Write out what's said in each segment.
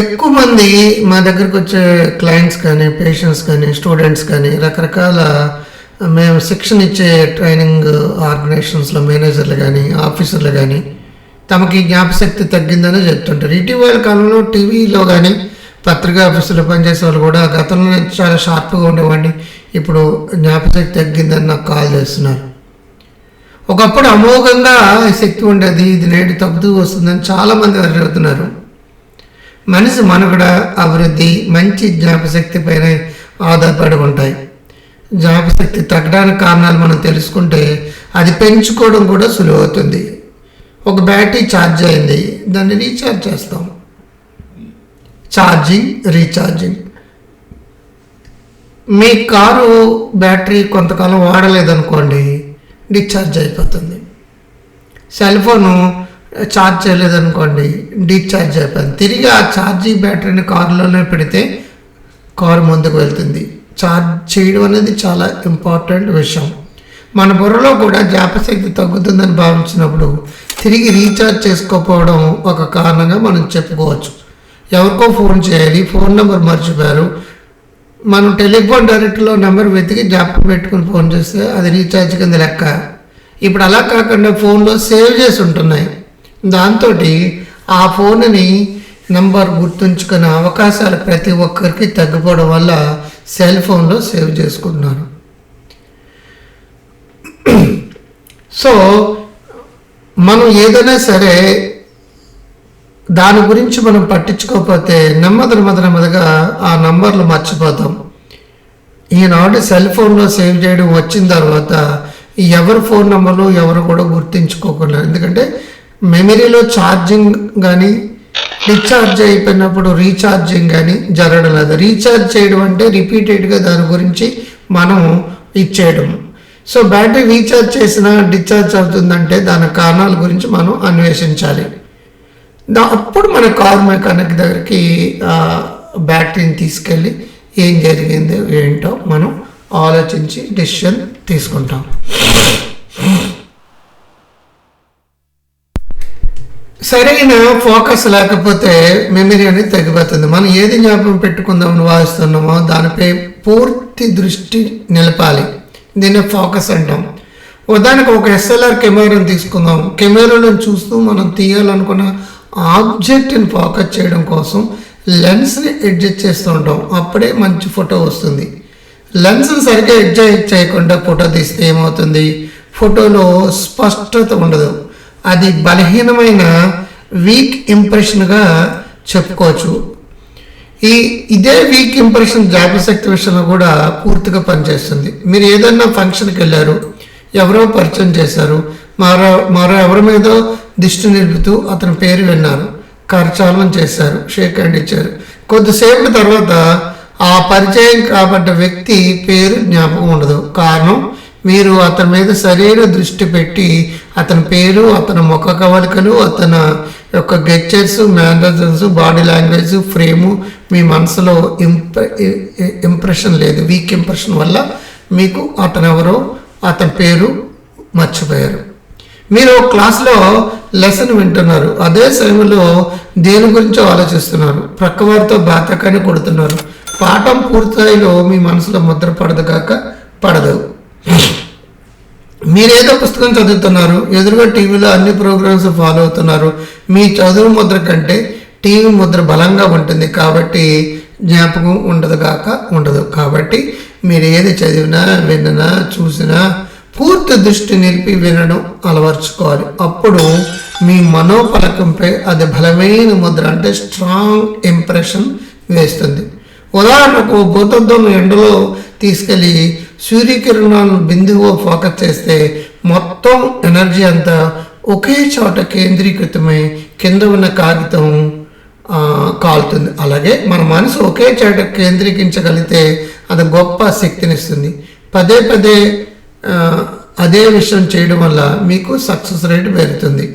ఎక్కువ మంది మా దగ్గరకు వచ్చే క్లయింట్స్ కానీ పేషెంట్స్ కానీ స్టూడెంట్స్ కానీ రకరకాల మేము శిక్షణ ఇచ్చే ట్రైనింగ్ ఆర్గనైజేషన్స్లో మేనేజర్లు కానీ ఆఫీసర్లు కానీ తమకి జ్ఞాపశక్తి తగ్గిందని చెప్తుంటారు. ఇటీవల కాలంలో టీవీలో కానీ పత్రికా ఆఫీసులో పనిచేసే వాళ్ళు కూడా గతంలో చాలా షార్ప్గా ఉండేవాడిని. ఇప్పుడు జ్ఞాపశక్తి తగ్గిందని నాకు కాల్ చేస్తున్నారు. ఒకప్పుడు అమోఘంగా శక్తి ఉండేది ఇది నేడు తగ్గుతూ వస్తుందని చాలామంది అడుగుతున్నారు మనిషి మనుగడ అభివృద్ధి మంచి జ్ఞాపశక్తి పైన ఆధారపడి ఉంటాయి. జ్ఞాపశక్తి తగ్గడానికి కారణాలు మనం తెలుసుకుంటే అది పెంచుకోవడం కూడా సులువు అవుతుంది ఒక బ్యాటరీ ఛార్జ్ అయింది దాన్ని రీఛార్జ్ చేస్తాం. Charging recharging. మీ కారు బ్యాటరీ కొంతకాలం వాడలేదనుకోండి డిశ్చార్జ్ అయిపోతుంది. సెల్ ఫోను ఛార్జ్ చేయలేదనుకోండి డిశ్చార్జ్ అయిపోయింది తిరిగి ఆ ఛార్జింగ్ బ్యాటరీని కారులోనే పెడితే కారు ముందుకు వెళ్తుంది. ఛార్జ్ చేయడం అనేది చాలా ఇంపార్టెంట్ విషయం. మన బుర్రలో కూడా జ్ఞాపశక్తి తగ్గుతుందని భావించినప్పుడు తిరిగి రీఛార్జ్ చేసుకోకపోవడం ఒక కారణంగా మనం చెప్పుకోవచ్చు. ఎవరికో ఫోన్ చేయాలి ఫోన్ నెంబర్ మర్చిపోయారు. మనం టెలిఫోన్ డైరెక్ట్లో నెంబర్ వెతికి జ్ఞాపకం పెట్టుకుని ఫోన్ చేస్తే అది రీఛార్జ్ కింద లెక్క. ఇప్పుడు అలా కాకుండా ఫోన్లో సేవ్ చేసి ఉంటున్నాయి. దాంతో ఆ ఫోన్ని నంబర్ గుర్తుంచుకునే అవకాశాలు ప్రతి ఒక్కరికి తగ్గిపోవడం వల్ల సెల్ ఫోన్లో సేవ్ చేసుకుంటున్నారు. సో మనం ఏదైనా సరే దాని గురించి మనం పట్టించుకోకపోతే నెమ్మది నెమ్మది నెమ్మదిగా ఆ నంబర్లు మర్చిపోతాం. ఈనాడు సెల్ ఫోన్లో సేవ్ చేయడం వచ్చిన తర్వాత ఎవరి ఫోన్ నెంబర్లు ఎవరు కూడా గుర్తించుకోకుండా ఎందుకంటే మెమరీలో ఛార్జింగ్ కానీ డిశ్చార్జ్ అయిపోయినప్పుడు రీఛార్జింగ్ కానీ జరగడం లేదు. రీఛార్జ్ చేయడం అంటే రిపీటెడ్గా దాని గురించి మనం ఇచ్చేయడం. సో బ్యాటరీ రీఛార్జ్ చేసిన డిశ్చార్జ్ అవుతుందంటే దాని కారణాల గురించి మనం అన్వేషించాలి. దా అప్పుడు మన కార్ మెకానిక్ దగ్గరికి బ్యాటరీని తీసుకెళ్ళి ఏం జరిగిందో ఏంటో మనం ఆలోచించి డెసిషన్ తీసుకుంటాం. సరైన ఫోకస్ లేకపోతే మెమరీ అనేది తగ్గిపోతుంది. మనం ఏది జ్ఞాపకం పెట్టుకుందామని భావిస్తున్నామో దానిపై పూర్తి దృష్టి నిలపాలి. దీన్ని ఫోకస్ అంటాం. ఉదాహరణకు ఒక ఎస్ఎల్ఆర్ కెమెరాని తీసుకుందాం. కెమెరాలో చూస్తూ మనం తీయాలనుకున్న ఆబ్జెక్ట్ని ఫోకస్ చేయడం కోసం లెన్స్ని అడ్జస్ట్ చేస్తూ ఉంటాం. అప్పుడే మంచి ఫోటో వస్తుంది. లెన్స్ని సరిగ్గా అడ్జస్ట్ చేయకుండా ఫోటో తీస్తే ఏమవుతుంది? ఫోటోలో స్పష్టత ఉండదు. అది బలహీనమైన వీక్ ఇంప్రెషన్గా చెప్పుకోవచ్చు. ఈ ఇదే వీక్ ఇంప్రెషన్ జ్ఞాపశక్తి విషయంలో కూడా పూర్తిగా పనిచేస్తుంది. మీరు ఏదన్నా ఫంక్షన్కి వెళ్ళారు ఎవరో పరిచయం చేశారు మరో మరో ఎవరి మీద దిష్టి నిలుపుతూ అతని పేరు విన్నారు కరచాలనం చేశారు షేక్ హ్యాండ్ ఇచ్చారు. కొద్దిసేపు తర్వాత ఆ పరిచయం కాబడ్డ వ్యక్తి పేరు జ్ఞాపకం ఉండదు. కారణం మీరు అతని మీద సరైన దృష్టి పెట్టి అతని పేరు అతని ముఖ కవలికలు అతని యొక్క gestures mannerisms body language frame మీ మనసులో ఇంప్ర ఇంప్రెషన్ లేదు. వీక్ ఇంప్రెషన్ వల్ల మీకు అతను ఎవరో అతని పేరు మర్చిపోయారు. మీరు క్లాస్లో లెసన్ వింటున్నారు. అదే సమయంలో దేని గురించో ఆలోచిస్తున్నారు. ప్రక్కవారితో బాతకాన్ని కొడుతున్నారు. పాఠం పూర్తయిలో మీ మనసులో ముద్ర పడదు కాక పడదు. మీరేదో పుస్తకం చదువుతున్నారు ఎదురుగా టీవీలో అన్ని ప్రోగ్రామ్స్ ఫాలో అవుతున్నారు మీ చదువు ముద్ర కంటే టీవీ ముద్ర బలంగా ఉంటుంది కాబట్టి జ్ఞాపకం ఉండదు కాక ఉండదు. కాబట్టి మీరు ఏది చదివినా విన్నా చూసినా పూర్తి దృష్టి నిలిపి వినడం అలవర్చుకోవాలి. అప్పుడు మీ మనోపలకంపై అది బలమైన ముద్ర అంటే స్ట్రాంగ్ ఇంప్రెషన్ వేస్తుంది. ఉదాహరణకు భూతత్వం ఎండలో తీసుకెళ్ళి సూర్యకిరణాలను బిందువు ఫోకస్ చేస్తే మొత్తం ఎనర్జీ అంతా ఒకే చోట కేంద్రీకృతమై కింద ఉన్న కాగితం కాలుతుంది. అలాగే మన మనసు ఒకే చోట కేంద్రీకరించగలిగితే అది గొప్ప శక్తినిస్తుంది పదే పదే అదే విషయం చేయడం వల్ల మీకు సక్సెస్ రేట్ పెరుగుతుంది.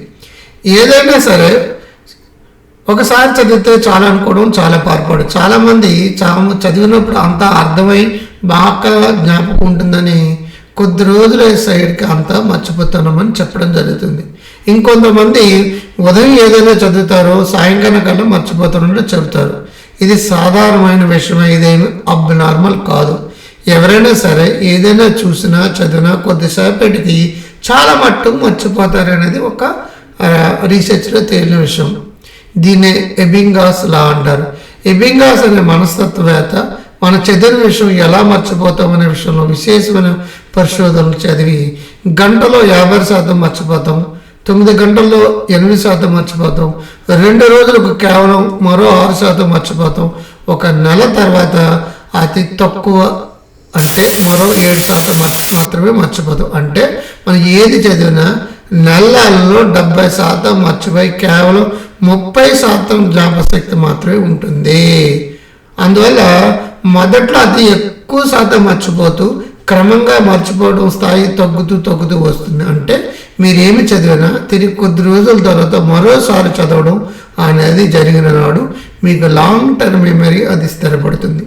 ఏదైనా సరే ఒకసారి చదివితే చాలా అనుకోవడం చాలా పొరపాటు. చాలామంది చాలా చదివినప్పుడు అంతా అర్థమై బాగా జ్ఞాపకం ఉంటుందని కొద్ది రోజుల సైడ్కి అంతా మర్చిపోతున్నామని చెప్పడం జరుగుతుంది. ఇంకొంతమంది ఉదయం ఏదైనా చదువుతారో సాయంకాలం కల్లా మర్చిపోతారని చెబుతారు. ఇది సాధారణమైన విషయమే ఇదేమి అబ్ నార్మల్ కాదు. ఎవరైనా సరే ఏదైనా చూసినా చదివినా కొద్దిసేపటికి చాలా మట్టుకు మర్చిపోతారు అనేది ఒక రీసెర్చ్లో తేలిన విషయం. దీన్నే ఎబింగాస్ లా అంటారు. ఎబింగాస్ అనే మనస్తత్వవేత్త మన చదివిన విషయం ఎలా మర్చిపోతామనే విషయంలో విశేషమైన పరిశోధనలు చదివి గంటలో యాభై శాతం మర్చిపోతాం తొమ్మిది గంటల్లో ఎనిమిది శాతం మర్చిపోతాం రెండు రోజులకు కేవలం మరో ఆరు శాతం మర్చిపోతాం ఒక నెల తర్వాత అతి తక్కువ అంటే మరో ఏడు శాతం మర్చి- మాత్రమే మర్చిపోతాం. అంటే మనం ఏది చదివినా నెలల్లో డెబ్బై శాతం మర్చిపోయి కేవలం ముప్పై శాతం జ్ఞాపశక్తి మాత్రమే ఉంటుంది. అందువల్ల మొదట్లో అతి ఎక్కువ శాతం మర్చిపోతూ క్రమంగా మర్చిపోవడం స్థాయి తగ్గుతూ తగ్గుతూ వస్తుంది. అంటే మీరేమి చదివినా తిరిగి కొద్ది రోజుల తర్వాత మరోసారి చదవడం అనేది జరిగిన నాడు మీకు లాంగ్ టర్మ్ మెమరీ అది స్థిరపడుతుంది.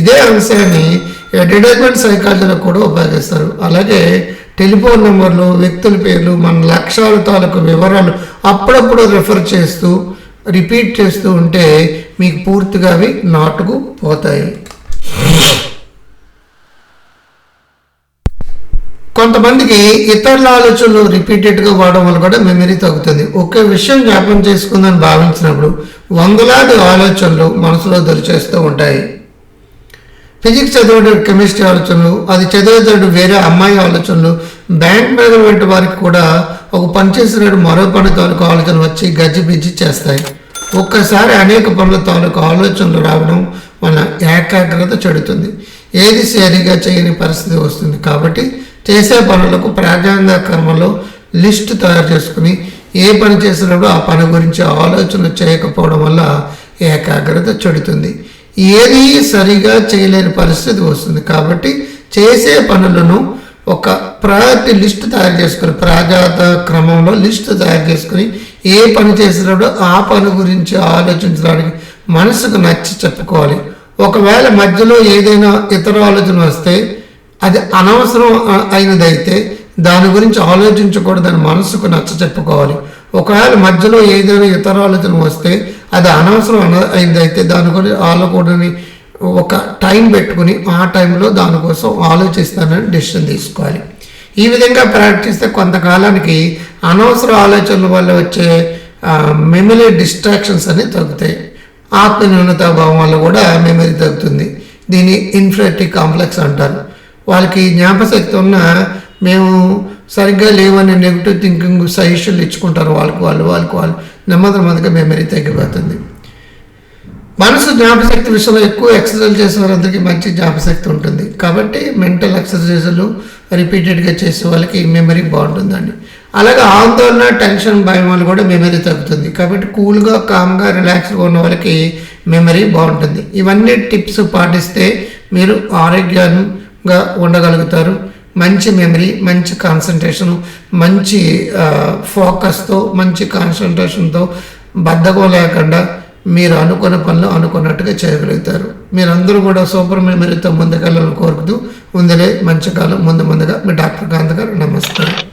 ఇదే అంశాన్ని అడ్వర్టైజ్మెంట్ సైకాలజీలో కూడా ఉపయోగిస్తారు. అలాగే టెలిఫోన్ నెంబర్లు వ్యక్తుల పేర్లు మన లక్ష్యాల తాలూకు వివరాలు అప్పుడప్పుడు రిఫర్ చేస్తూ రిపీట్ చేస్తూ ఉంటే మీకు పూర్తిగా అవి నాటుకు పోతాయి. కొంతమందికి ఇతరుల ఆలోచనలు రిపీటెడ్గా వాడడం వల్ల కూడా మెమరీ తగ్గుతుంది. ఒకే విషయం జ్ఞాపకం చేసుకుందని భావించినప్పుడు వందలాది ఆలోచనలు మనసులో దొరిచేస్తూ ఉంటాయి. ఫిజిక్స్ చదివే కెమిస్ట్రీ ఆలోచనలు అది చదివేటప్పుడు వేరే అమ్మాయి ఆలోచనలు బ్యాంక్ మేనేజ్మెంట్ వారికి కూడా ఒక పని చేసినట్టు మరో పని తాలూకు ఆలోచనలు వచ్చి గజ్జిబిజ్జి చేస్తాయి. ఒక్కసారి అనేక పనుల తాలూకు ఆలోచనలు రావడం మన ఏకాగ్రత చెడుతుంది. ఏది సరిగా చేయని పరిస్థితి వస్తుంది కాబట్టి చేసే పనులకు ప్రాధాన్య క్రమంలో లిస్ట్ తయారు చేసుకుని ఏ పని చేసినప్పుడు ఆ పని గురించి ఆలోచన చేయకపోవడం వల్ల ఏకాగ్రత చెడుతుంది. ఏది సరిగా చేయలేని పరిస్థితి వస్తుంది కాబట్టి చేసే పనులను ఒక ప్రయారిటీ లిస్ట్ తయారు చేసుకుని ప్రాధాన్యత క్రమంలో లిస్ట్ తయారు చేసుకుని ఏ పని చేసినప్పుడు ఆ పని గురించి ఆలోచించడానికి మనసుకు నచ్చి చెప్పుకోవాలి. ఒకవేళ మధ్యలో ఏదైనా ఇతర ఆలోచన వస్తే అది అనవసరం అయినదైతే దాని గురించి ఆలోచించకూడదని మనసుకు నచ్చ చెప్పుకోవాలి. ఒకవేళ మధ్యలో ఏదైనా ఇతర ఆలోచన వస్తే అది అనవసరం అన అయిందైతే దాని గురించి ఆలోకూడని ఒక టైం పెట్టుకుని ఆ టైంలో దానికోసం ఆలోచిస్తానని డిసిషన్ తీసుకోవాలి. ఈ విధంగా ప్రాక్టీస్తే కొంతకాలానికి అనవసర ఆలోచనల వల్ల వచ్చే మెమరీ డిస్ట్రాక్షన్స్ అనేవి తగ్గుతాయి. ఆత్మ న్యూనతాభావం వల్ల కూడా మెమరీ తగ్గుతుంది. దీన్ని ఇన్ఫ్రాటిక్ కాంప్లెక్స్ అంటారు. వాళ్ళకి జ్ఞాపశక్తి ఉన్న మేము సరిగ్గా లేవని నెగిటివ్ థింకింగ్ సజెషన్లు ఇచ్చుకుంటారు వాళ్ళకి వాళ్ళు వాళ్ళకి వాళ్ళు. నెమ్మది నెమ్మదిగా మెమరీ తగ్గిపోతుంది. మనసు జ్ఞాపశక్తి విషయంలో ఎక్కువ ఎక్సర్సైజ్ చేసే వారందరికీ మంచి జ్ఞాపశక్తి ఉంటుంది. కాబట్టి మెంటల్ ఎక్సర్సైజులు రిపీటెడ్గా చేసే వాళ్ళకి మెమరీ బాగుంటుందండి. అలాగే ఆందోళన టెన్షన్ భయం వల్ల కూడా మెమరీ తగ్గుతుంది. కాబట్టి కూల్గా కామ్గా రిలాక్స్గా ఉన్న వాళ్ళకి మెమరీ బాగుంటుంది. ఇవన్నీ టిప్స్ పాటిస్తే మీరు ఆరోగ్యంగా ఉండగలుగుతారు. మంచి మెమరీ మంచి కాన్సన్ట్రేషన్ మంచి ఫోకస్తో మంచి కాన్సన్ట్రేషన్తో బద్ధకం లేకుండా మీరు అనుకున్న పనులు అనుకున్నట్టుగా చేయగలుగుతారు. మీరందరూ కూడా సూపర్ మెమరీతో ముందుకెళ్ళాలని కోరుకుతూ ముందులే మంచి కాలం ముందు ముందుగా మీ డాక్టర్ కాంత్ గారు నమస్కారం.